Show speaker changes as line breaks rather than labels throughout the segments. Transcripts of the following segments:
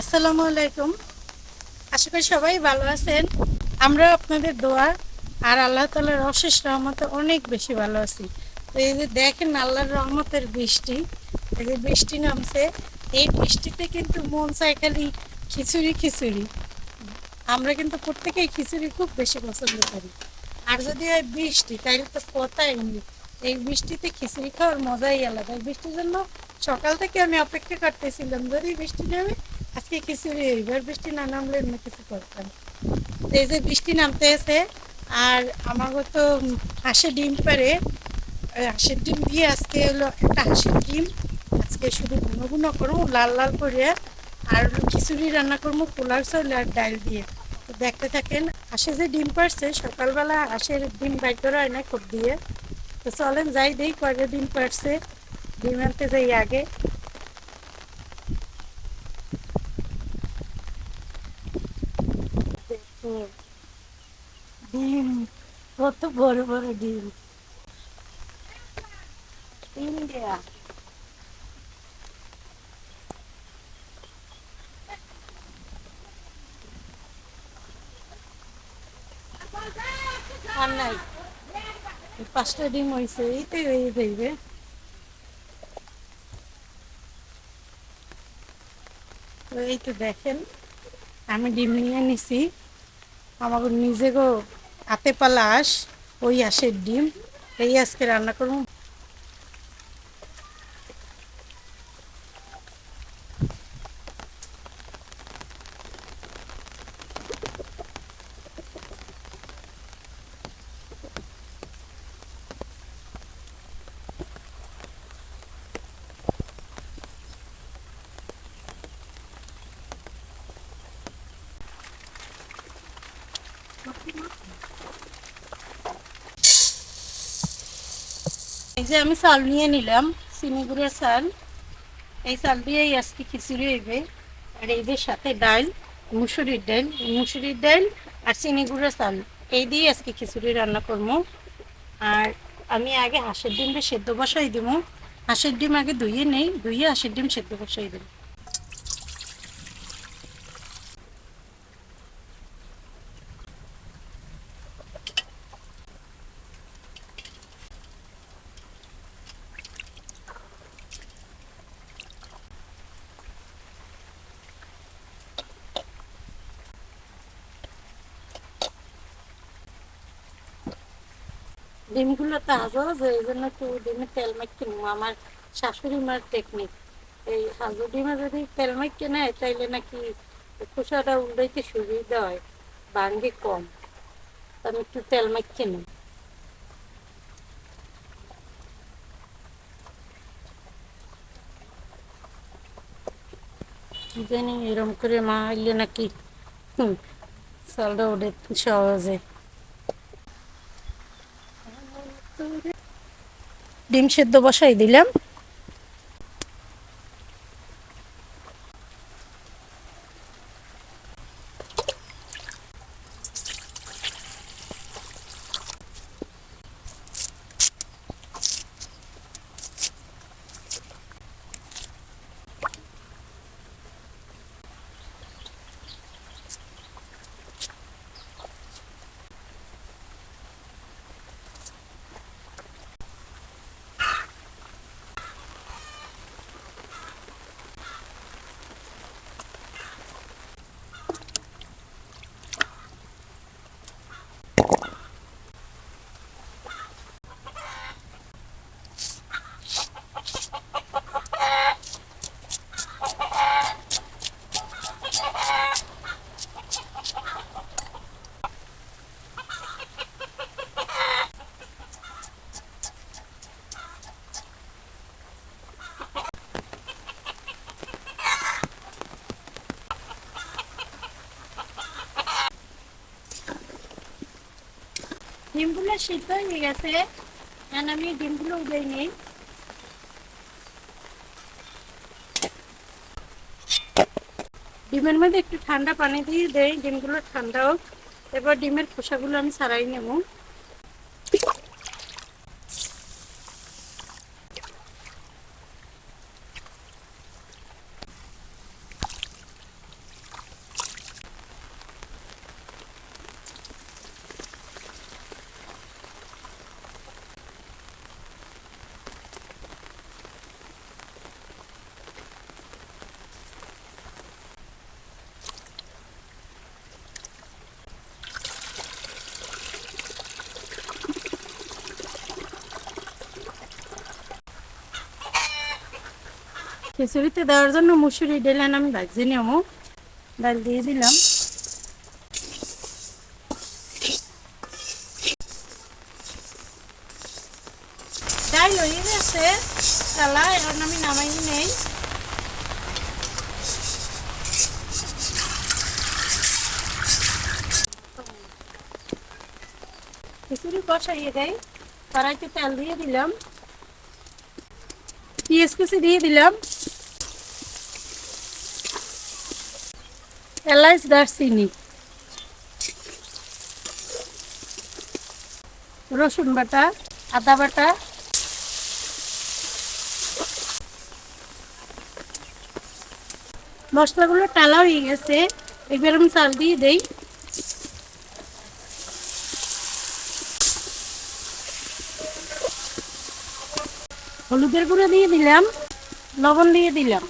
আসসালামু আলাইকুম। আশা করি সবাই ভালো আছেন। আমরা আপনাদের দোয়া আর আল্লাহ তালার অশেষ রহমতে অনেক বেশি ভালো আছি। তো এই যে দেখেন আল্লাহর রহমতের বৃষ্টি, এই যে বৃষ্টি নামছে, এই বৃষ্টিতে কিন্তু মন চায় খালি খিচুড়ি খিচুড়ি। আমরা কিন্তু প্রত্যেকেই খিচুড়ি খুব বেশি পছন্দ করি। আর যদি হয় বৃষ্টি তাহলে তো কথাই নেই। এই বৃষ্টিতে খিচুড়ি খাওয়ার মজাই আলাদা। এই বৃষ্টির জন্য সকাল থেকে আমি অপেক্ষা করতেছিলাম, যদি বৃষ্টি নামে আজকে খিচুড়ি এবার বৃষ্টি না নামলে অন্য কিছু করতাম। এই যে বৃষ্টি নামতে এসে আর আমাকে তো হাঁসের ডিম পারে হাঁসের ডিম দিয়ে আজকে হলো একটা হাঁসের ডিম। আজকে শুধু ঘন ঘন করব, লাল লাল করে, আর খিচুড়ি রান্না করব পোলার চাউল আর ডাল দিয়ে। তো দেখতে থাকেন, হাঁসে যে ডিম পারছে সকালবেলা হাঁসের ডিম বাইর করা হয় না খুব দিয়ে। তো চলেন যাই দেই কয়টা ডিম পারছে ডিম আনতে যাই আগে। ডিম। কত বড় বড় ডিম। ইন্ডিয়া। নাই। পাঁচটা ডিম হয়েছে এইটাই হয়ে যাইবে। তো এই তো দেখেন, আমি ডিম নিয়ে নিছি। আমাকে নিজেকেও হাতে পালা আস ওই আসের ডিম এই আজকে রান্না করব। এই যে আমি চাল নিয়ে নিলাম, চিনি গুঁড়ের চাল। এই চাল দিয়েই আজকে খিচুড়ি হইবে। আর এই যে সাথে ডাল, মুসুরির ডাল মুসুরির ডাল আর চিনি গুঁড়ের চাল। এই দিয়ে আজকে খিচুড়ি রান্না করব। আর আমি আগে হাঁসের ডিমটা সেদ্ধ বসাই দেবো। হাঁসের ডিম আগে ধুয়ে নেই, ধুয়ে হাঁসের ডিম সেদ্ধ বসাই দেবো। ডিমগুলো তাজা আছে এই জন্য একটু ডিমে তেল মাখতে নেব। আমার শাশুড়ি মার টেকনিক এই হাজু ডিমে যদি তেল মাখতে নেয়, তাইলে নাকি খোসাটা উল্টাইতে সুবিধা হয়, ভাঙ্গে কম। আমি একটু তেল মাখতে নিই জানি, এরম করে মা আইলে নাকি চালটা ওঠে সহজে। ডিম সেদ্ধ বসাই দিলাম ডিমগুলো সিদ্ধ হয়ে গেছে এখন আমি ডিমগুলো উদয় নিই। ডিমের মধ্যে একটু ঠান্ডা পানি দিয়ে দেয় ডিমগুলো ঠান্ডা হোক। এবার ডিমের খোসাগুলো আমি সারাই নেব। খিচুড়িতে দেওয়ার জন্য মুসুরি ডালেন আমি ভাজি নেব। ডাল দিয়ে দিলাম। এখন আমি নামাই তেল দিয়ে দিলাম। পেঁয়াজ কুচি দিয়ে দিলাম। এলাচ দারচিনি রসুন বাটা, আদা বাটা। মশলাগুলো টালা হয়ে গেছে, এবার আমি চাল দিয়ে দেই। হলুদের গুঁড়ো দিয়ে দিলাম, লবণ দিয়ে দিলাম।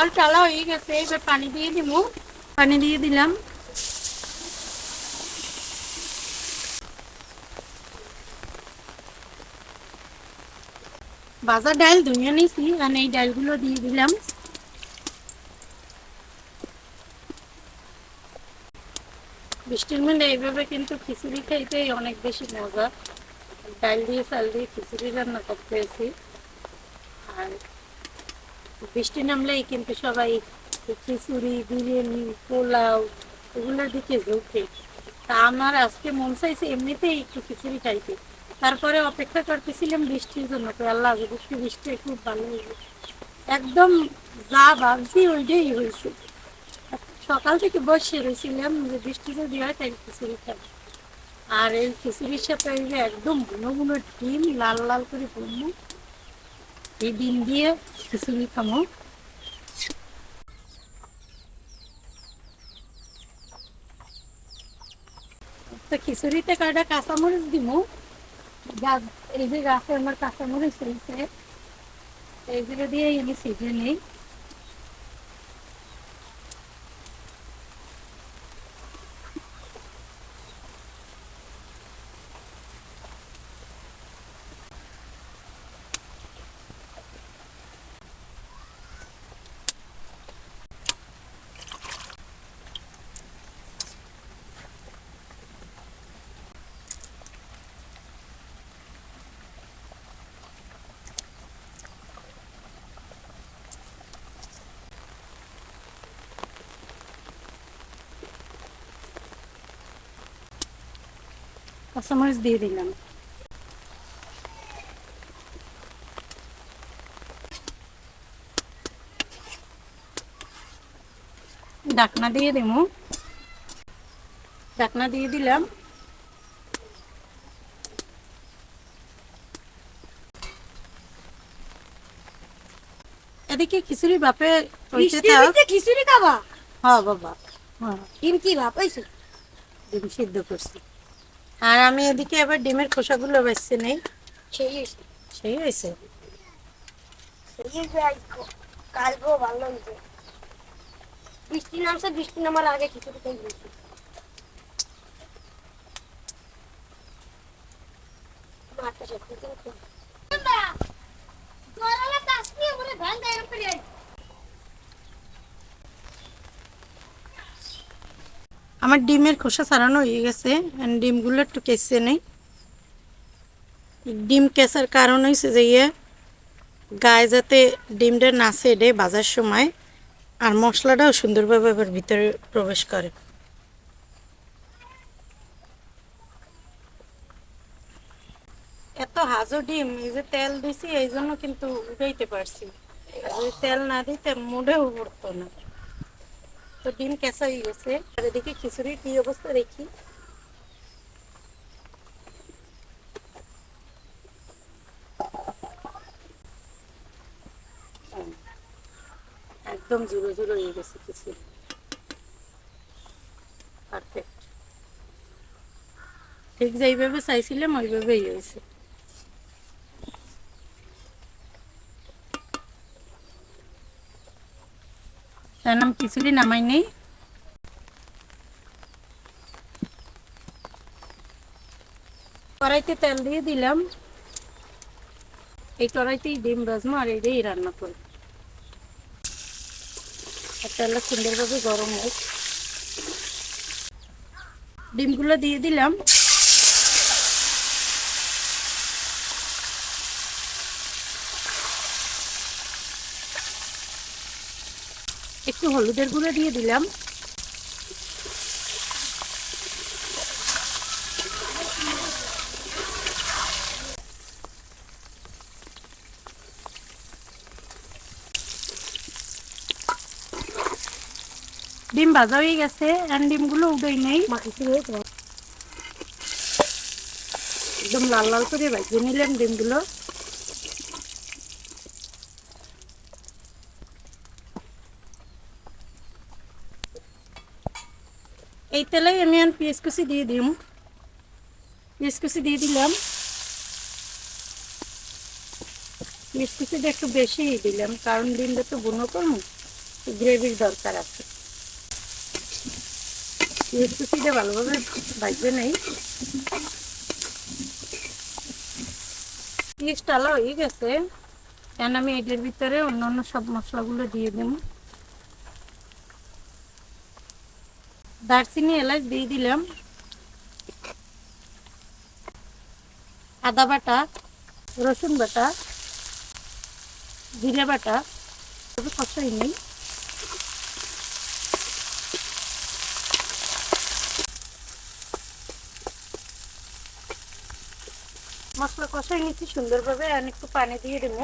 চাল চালা হয়ে গেছে, এবার পানি দিয়ে দিব। পানি দিয়ে দিলাম। ভাজা ডাল ধুয়ে নিয়েছি আর এই ডালগুলো দিয়ে দিলাম। বৃষ্টির মধ্যে এইভাবে কিন্তু খিচুড়ি খাইতেই অনেক বেশি মজা। ডাল দিয়ে, চাল দিয়ে খিচুড়ি রান্না করতে আর বৃষ্টি নামলেই কিন্তু সবাই খিচুড়ি বিরিয়ানি, পোলাও, এগুলোর দিকে ঝুঁকে। তা আমার আজকে মন চাইছে এমনিতেই একটু খিচুড়ি খাইতে। তারপরে অপেক্ষা করতেছিলাম বৃষ্টির জন্য, তো আল্লাহ একটু বৃষ্টি খুব ভালো হয়েছে একদম যা ভাবছি ওইটাই হয়েছে সকাল থেকে বসে রয়েছিলাম যে বৃষ্টি যদি হয় তাই খিচুড়ি খাই। আর এই খিচুড়ির সাথে একদম বুনো বুনো ডিম, লাল লাল করে বুনো এই ডিম দিয়ে খিচুড়ি খামো তো খিচুড়িতে কয়টা কাঁচামরিচ দিব? গাছ, এই যে গাছে আমার কাঁচামরিচ রয়েছে এইগুলো দিয়ে আমি সিজে নিই। কাঁচামরিচ দিয়ে দিলাম। ডাকনা দিয়ে দেবো ডাকনা দিয়ে দিলাম। এদিকে খিচুড়ি বাপে
খিচুড়ি খাবা?
হ্যাঁ বাবা। হ্যাঁ।
ডিম কি ভাব
ডিম সিদ্ধ করছি। আর আমি এদিকে আবার ডিমের খোসাগুলো বেছে নেই?
সেই হয়েছে কালকেও ভালো বৃষ্টি নামছে বৃষ্টি নামার আগে খিচুড়ি খাই গেছি মাঠটা সে
আমার ডিমের খোসা ছাড়ানো হয়ে গেছে। ডিমগুলো একটু কেসে নেই। ডিম কেসার কারণ হয়েছে যে ইয়ে গায়ে যাতে ডিমটা না সেডে বাজার সময় আর মশলাটাও সুন্দরভাবে আবার ভিতরে প্রবেশ করে। এত হাজো ডিম, এই যে তেল দিছি এই জন্য কিন্তু উঠাইতে পারছি। আর যদি তেল না দিতে মোটেও উঠতো না। তো ডিম কেঁচা হয়ে গেছে। আর এদিকে খিচুড়ির কি অবস্থা হুম, একদম জুড়ো জুড়ো হয়ে গেছে খিচুড়ি। পারফেক্ট ঠিক যেইভাবে চাইছিলাম ওইভাবেই হয়েছে। তার নাম খিচুড়ি নামাই নেই। কড়াইতে তেল দিয়ে দিলাম। এই কড়াইতেই ডিম ভাজবো আর এটাই রান্না করব। তেলটা সুন্দরভাবে গরম হোক। ডিমগুলো দিয়ে দিলাম। একটু হলুদের গুঁড়ো দিয়ে দিলাম। ডিম ভাজা হয়ে গেছে আর ডিমগুলো উদয় নেই। একদম লাল লাল করে ভাজিয়ে নিলাম ডিমগুলো। এই তেলেই আমি আর পেঁয়াজ কুচি দিয়ে দিম। পেঁয়াজ কুচি দিয়ে দিলাম। পেঁয়াজ কুচিটা একটু বেশি দিলাম, কারণ ডিমটা তো বুনো করব গ্রেভির দরকার আছে। পেঁয়াজ কুচিটা ভালোভাবে ভাজবে নেই। পেঁয়াজটা আলো হয়ে গেছে। কেন আমি এটার ভিতরে অন্য অন্য সব মশলাগুলো দিয়ে দেবো দারচিনি এলাচ দিয়ে দিলাম। আদা বাটা, রসুন বাটা, জিরে বাটা তবে কষাই নেই। মশলা কষাই নিচ্ছি সুন্দরভাবে আর একটু পানি দিয়ে দেবো।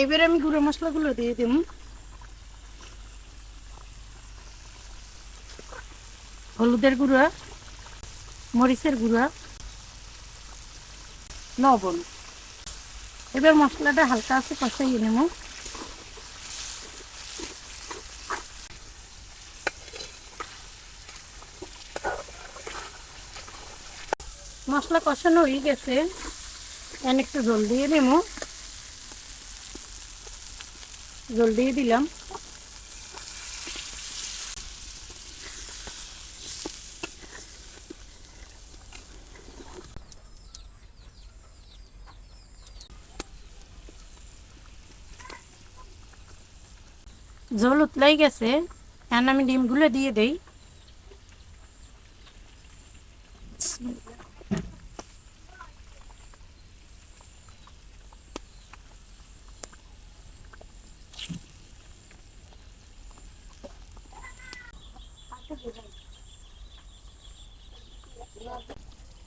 এবার আমি গুঁড়ো মশলাগুলো দিয়ে দেবো হলুদের গুঁড়া, মরিচের গুঁড়া, লবণ। এবার মশলাটা হালকা আছে কষাইয়ে নেব। মশলা কষানো হয়ে গেছে। একটু জল দিয়ে নেব। জল দিয়ে দিলাম। জল উতলাই গেছে। এখন আমি ডিমগুলো দিয়ে দেই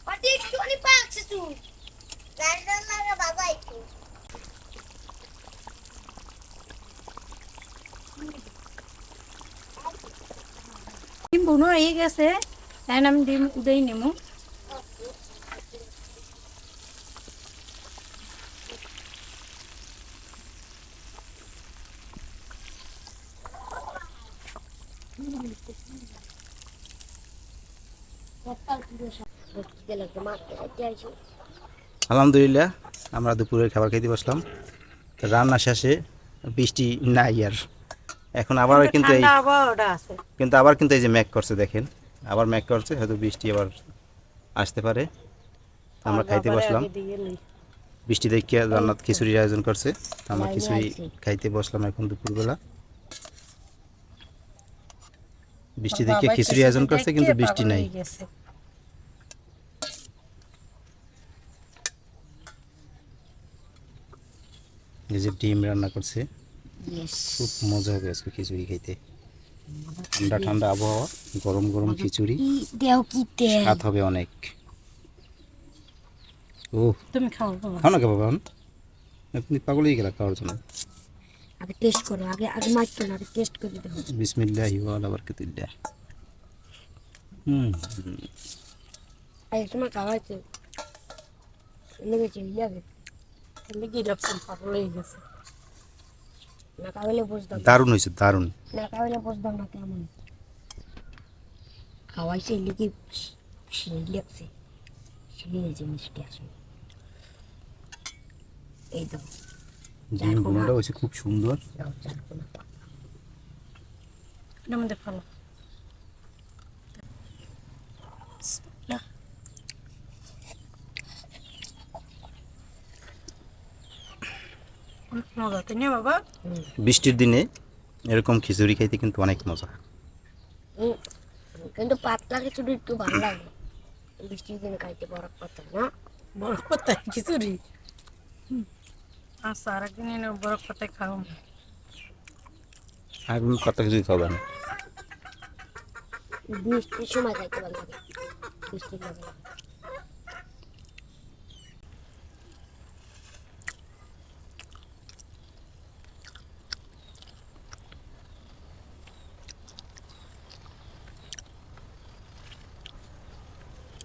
পাটি একটুখানি পাকছে তুই রান্না লাগা বাবা একটু
ডিম বুনো হয়ে গেছে। এখন আমি ডিম উদেই নেব
আলহামদুলিল্লাহ, আমরা দুপুরের খাবার খেতে বসলাম। রান্না শেষে বৃষ্টি নাই আর। এখন আবার কিন্তু এই কিন্তু আবার কিন্তু এই যে ম্যাক করছে দেখেন। আবার ম্যাক করছে হয়তো বৃষ্টি আবার আসতে পারে। আমরা খাইতে বসলাম। বৃষ্টি দেখিয়া জান্নাত খিচুড়ির আয়োজন করছে। আমরা খিচুড়ি খাইতে বসলাম এখন দুপুরবেলা। বৃষ্টি দেখিয়ে খিচুড়ি আয়োজন করছে কিন্তু বৃষ্টি নাই। এই যে ডিম রান্না করছে। খুব মজা হবে আজকে খিচুড়ি খাইতে ঠান্ডা ঠান্ডা আবহাওয়া গরম গরম খিচুড়ি।
দেও কি তেল
স্বাদ হবে অনেক। ও
তুমি খাও বাবা।
খাও না কে বাবা আপনি পাগল হয়ে গেলা খাওয়ার জন্য।
আগে টেস্ট করো আগে আগে মারতো না আগে টেস্ট করে দেখো।
বিসমিল্লাহ ওয়ালা বারকাতুল্লাহ হুম।
আগে তোমার খাওয়াইছে লেগেছে
পাগল হয়ে গেছে।
না খাওয়াইলে বুঝতাম
দারুণ হয়েছে দারুণ।
না খাওয়াইলে বুঝতাম না কেমন। খাওয়াইছে লিখি সেই লাগছে সেই জিনিসটি আসলে। এই তো।
ডিম বোনাটা হয়েছে খুব সুন্দর।
আমাদের ফেলো বিসমিল্লাহ। অনেক মজা তাই না বাবা?
বৃষ্টির দিনে এরকম খিচুড়ি খাইতে কিন্তু অনেক মজা।
কিন্তু পাতলা খিচুড়ি একটু ভালো লাগে। বৃষ্টির দিনে খাইতে বরফ পাতা না?
বরফ পাতায় খিচুড়ি? হুম। আচ্ছা আর একদিন এনে বরফ পাতায় খাও
আর কোনো কত কিছুই খাবে না।
বৃষ্টির সময় খাইতে ভালো লাগে। বৃষ্টির মজা